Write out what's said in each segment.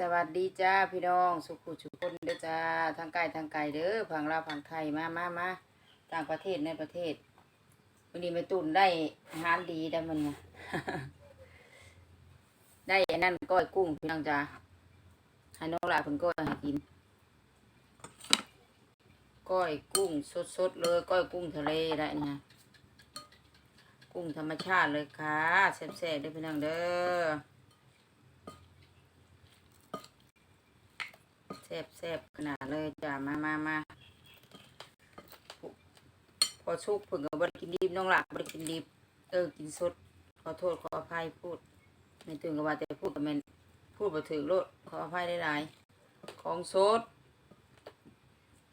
สวัสดีจ้าพี่น้องสุขุชุคนเด้อจ้าทางไกลทางไกลเด้อผังลาวผังไทยมามามาต่างประเทศในประเทศวันนี้ไปตุนได้อาหารดีได้มันเนี่ยได้อันนั้นก้อยกุ้งพี่น้องจ้าให้น้องหลาเพิ่นก้อยให้กิน ก้อยกุ้งสดๆเลย ก้อยกุ้งทะเลได้เนี่ยกุ้งธรรมชาติเลยค่ะแซ่บๆเด้พี่น้องเด้อ แซ่บแซ่บขนาดเลยจ้ามามามาพอชุกผึ่งกับบริกินดิบน้องหลักบริกินดิบเออกินสดขอโทษขออภัยพูดไม่ถึงกับว่าแต่พูดกับแมนพูดบ่ถึงโลดขออภัยได้หลายของสด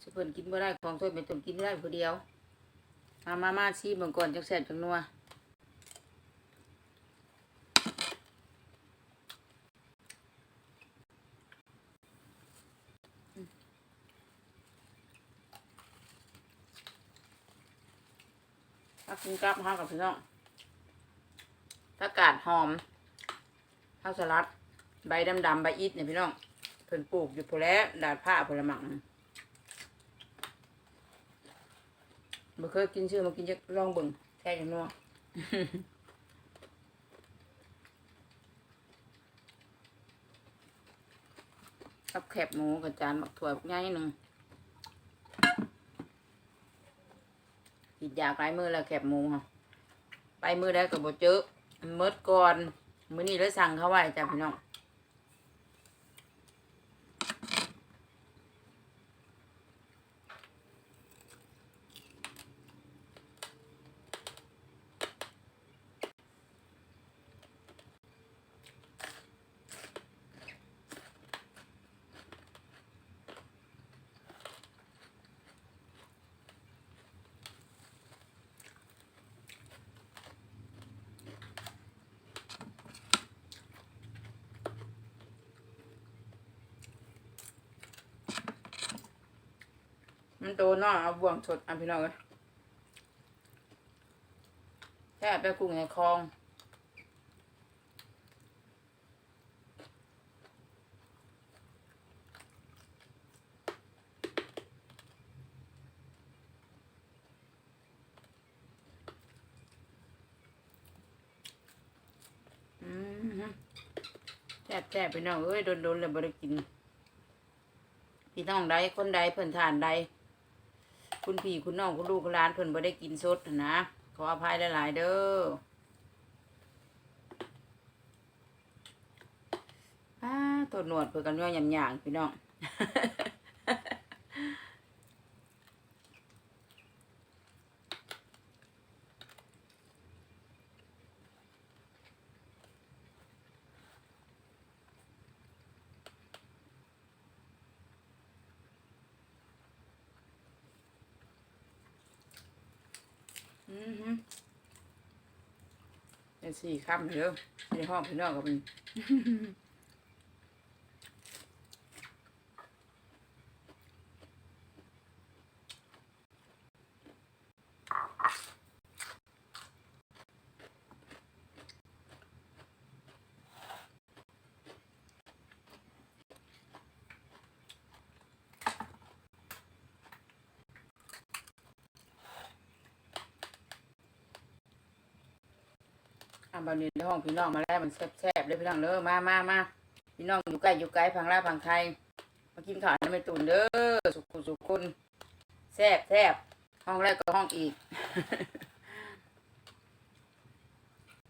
สุเพิ่นกินบ่ได้ของสดไม่ต้องกินได้ผู้เดียวมามามาซีบังก่อนจังแซ่บจังนัว ถ้ากินกับข้าวกับพี่น้องถ้ากาดหอมข้าวสลัด ใบดำๆใบอิดเนี่ยพี่น้องเพิ่นปลูกอยู่พอแล้วดาดผ้าพลหมังบ่เคยกินชื่อมากินจะลองเบิ่งแท้จังนัวกับแคบหมูกับจานหมักถั่วง่ายหนึ่ง ยากหลายมือแล้วแคบหมูค่ะไปมือได้กับบเจอมันเมิดก่อนมื้อนี้เลยสั่งเขาไว้จ้ะพี่น้อง โตเนาะเอาบ่วงสดอะพี่น้องเอ้ยแค่ไปกุ้งในคลองแซ่บแซ่บพี่น้องเอ้ยโดนๆเลยบ่ได้กิน พี่น้องใดคนใดเพิ่นทานใด คุณพี่คุณน้องคุณลูกคุณหลานเพิ่นบ่ได้กินสดนะขออภัยหลาย ๆ เด้ออ้าตัวหนวดเพิ่อกันย่อยยำๆพี่น้อง อือฮึเป็นสี่คำเด้อในห้องพี่น้องก็เป็น อะบันนี้ในห้องพี่น้องมาแล้วมันแซ่บๆเลยพี่น้องเด้อมามามาพี่น้องอยู่ใกล้อยู่ไกลพังลาพังไทยมากินข้าวน้ำไม่ตุนเด้อสุขุสุขคนแซ่บแซ่บห้องแรกก็ห้องอีก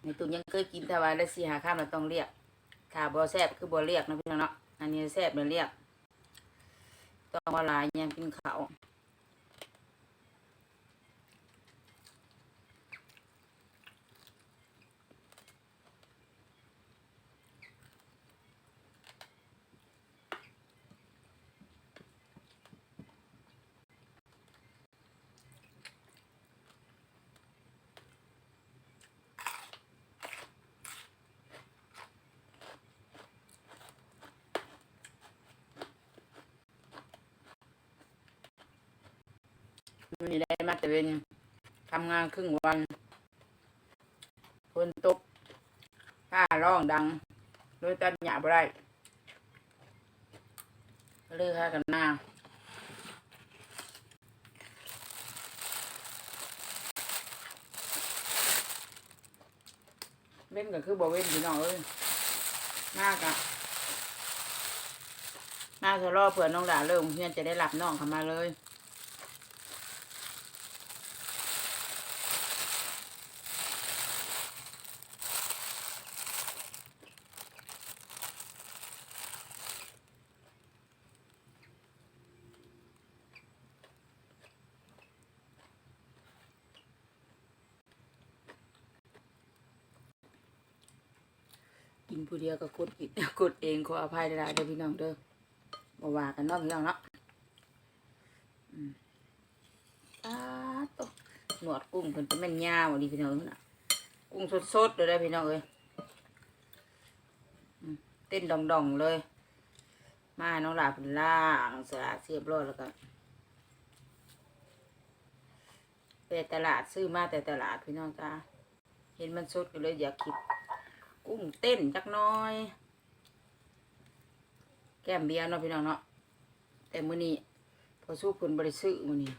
ในตุนยังเคยกินแต่ว่าได้สี่หาข้ามเราต้องเรียกถ้าบ่แซ่บคือบ่เรียกนะพี่น้องเนาะอันนี้แซ่บเราเรียกต้องมาลายยังกินข้าว มีได้มาแต่เวนทำงานครึ่งวันฝนตกผ้าร้องดังโดยตัดหยาบได้ก็เลยพากันมาเว้นก็คือบ่เว้นพี่น้องเอ้ยมากอะมาจะรอเผื่อน้องด่าเริ่มเพื่อนจะได้หลับน้องเข้ามาเลย กินผู้เดียวก็กดกินกดเองขออภัยได้เด้อพี่น้องเด้อบ่ว่ากันเนาะพี่น้องเนาะอาตกหนวดกุ้งเพิ่นเป็นแม่นยาวอันนี้พี่น้องน่ะกุ้งสดๆเลยได้พี่น้องเอ้ยเต้นดองๆเลย มาน้องหลาเป็นล่างสะอาดเรียบรอยแล้วก็ไปตลาดซื้อมาแต่ตลาดพี่น้องจ้าเห็นมันสดก็เลยอยากคิด กุ้งเต้นจักน้อย แก้มเบียร์เนาะพี่น้องเนาะแต่มื้อนี้พอสู้เพิ่นบ่ได้ซื้อมื้อนี้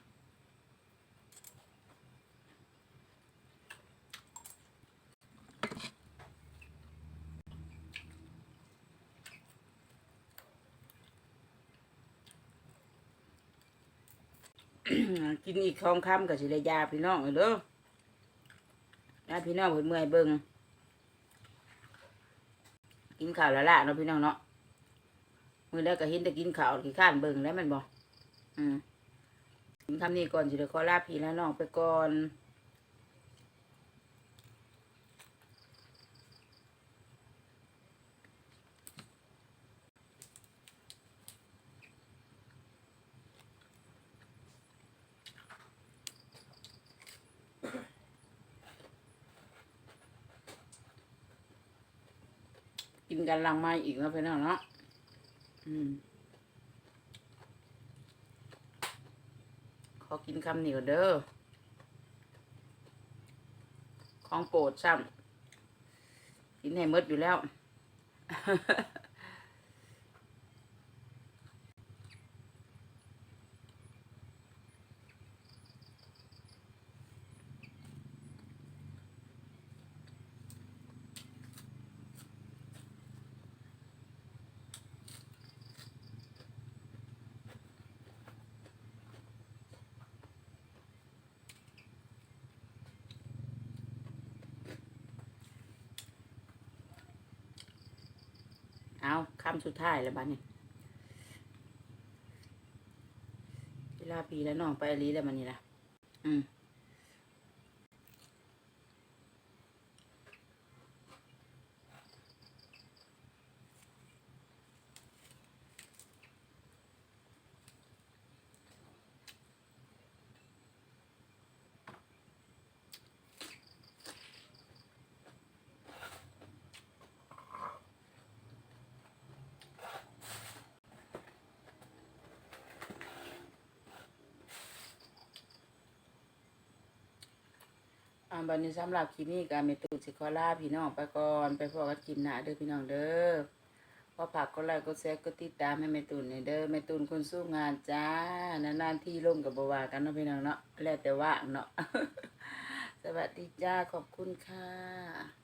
กินอีกคองคำก็สิได้ยาพี่น้องเด้อยาพี่น้องเพิ่นเมื่อยเบิ่ง กินข้าวละละเนาะพี่น้องเนาะมือแรกก็เห็นแต่กินข้าวขี้ข้านเบิ่งแล้วมันบอกอืมกินคำนี้ก่อนสิเดี๋ยวขอลาพี่และน้องไปก่อน กินกันลังไม้อีกแล้วพี่น้องเนาะอืมขอกินคำเหนียวเด้อของโปรดซ้ำกินให้มดอยู่แล้ว เอามสุดท้ายแล้วบ้านี้เวลาปีแล้วน้องไปอลีแล้วมันนี่ละอืม อ่าบันนี้สำหรับคลิปนี้การเมตูสิคอล่าพี่น้องไปก่อนไปพอกันคลิปหน้าเด้อพี่น้องเด้อพอผักก็ไลค์ก็แชร์ก็ติดตามให้แม่ตูนหน่ยเด้อแม่ตูนคนสู้งานจ้านานๆที่ร่มกับบวากันเนาะพี่น้องเนาะแล้วแต่ว่างเนาะสวัสดีจ้าขอบคุณค่ะ